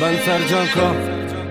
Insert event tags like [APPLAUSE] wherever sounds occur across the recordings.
Ben Sercan K.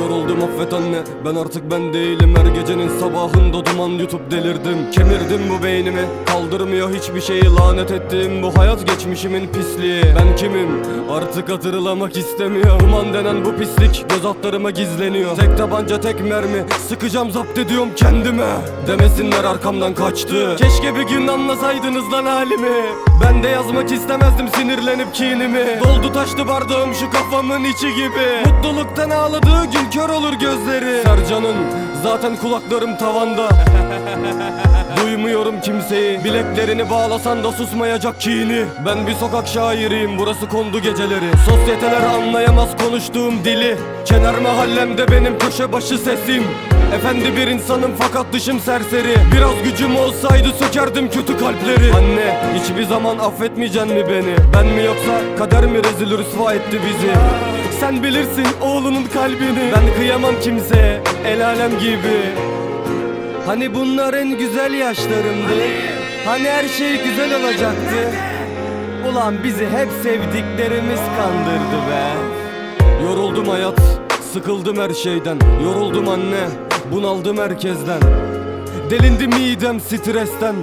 yoruldum affet anne. Ben artık ben değilim. Her gecenin sabahında duman yutup delirdim. Kemirdim bu beynimi. Kaldırmıyor hiçbir şeyi. Lanet ettim Bu hayat geçmişimin pisliği. Ben kimim? Artık hatırlamak istemiyor. Duman denen bu pislik göz altlarıma gizleniyor. Tek tabanca tek mermi. Sıkacağım zapt ediyorum kendime Demesinler arkamdan kaçtı. Keşke bir gün anlasaydınız lan halimi. Ben de yazmak istemezdim sinirlenip kinimi. Doldu taştı bardağım şu kafamın içi gibi. Mutluluktan ağladığı gün kör olur gözleri. Sercan'ın zaten kulaklarım tavanda. [LAUGHS] Duymuyorum kimseyi. Bileklerini bağlasan da susmayacak kini. Ben bir sokak şairiyim burası kondu geceleri. Sosyeteler anlayamaz konuştuğum dili. Kenar mahallemde benim köşe başı sesim. Efendi bir insanım fakat dışım serseri. Biraz gücüm olsaydı sökerdim kötü kalpleri. Anne hiçbir zaman affetmeyeceksin mi beni? Ben mi yoksa kader mi rezil rüsva etti bizi? Sen bilirsin oğlunun kalbini Ben kıyamam kimseye el alem gibi. Hani bunlar en güzel yaşlarımdı? Hani her şey güzel olacaktı? Ulan bizi hep sevdiklerimiz kandırdı be. Yoruldum hayat Sıkıldım her şeyden. Yoruldum anne Bunaldım herkesten. Delindi midem stresten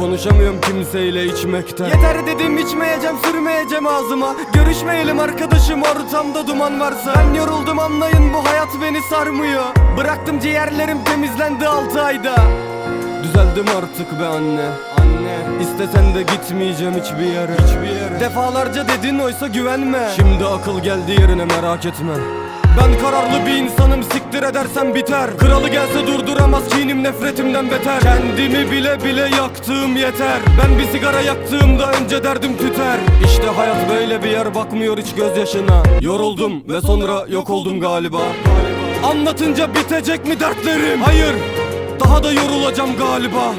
Konuşamıyorum kimseyle içmekten. Yeter dedim içmeyeceğim sürmeyeceğim ağzıma. Görüşmeyelim arkadaşım ortamda duman varsa. Ben yoruldum anlayın bu hayat beni sarmıyor. Bıraktım ciğerlerim temizlendi 6 ayda. Düzeldim artık be anne. Anne. İstesen de gitmeyeceğim hiçbir yere. Hiçbir yere. Defalarca dedin oysa güvenme. Şimdi akıl geldi yerine merak etme ben kararlı bir insanım siktir edersem biter. Kralı gelse durduramaz kinim nefretimden beter. Kendimi bile bile yaktığım yeter. Ben bir sigara yaktığımda önce derdim tüter. İşte hayat böyle bir yer bakmıyor hiç gözyaşına. Yoruldum ve sonra yok oldum galiba. Anlatınca bitecek mi dertlerim? Hayır daha da yorulacağım galiba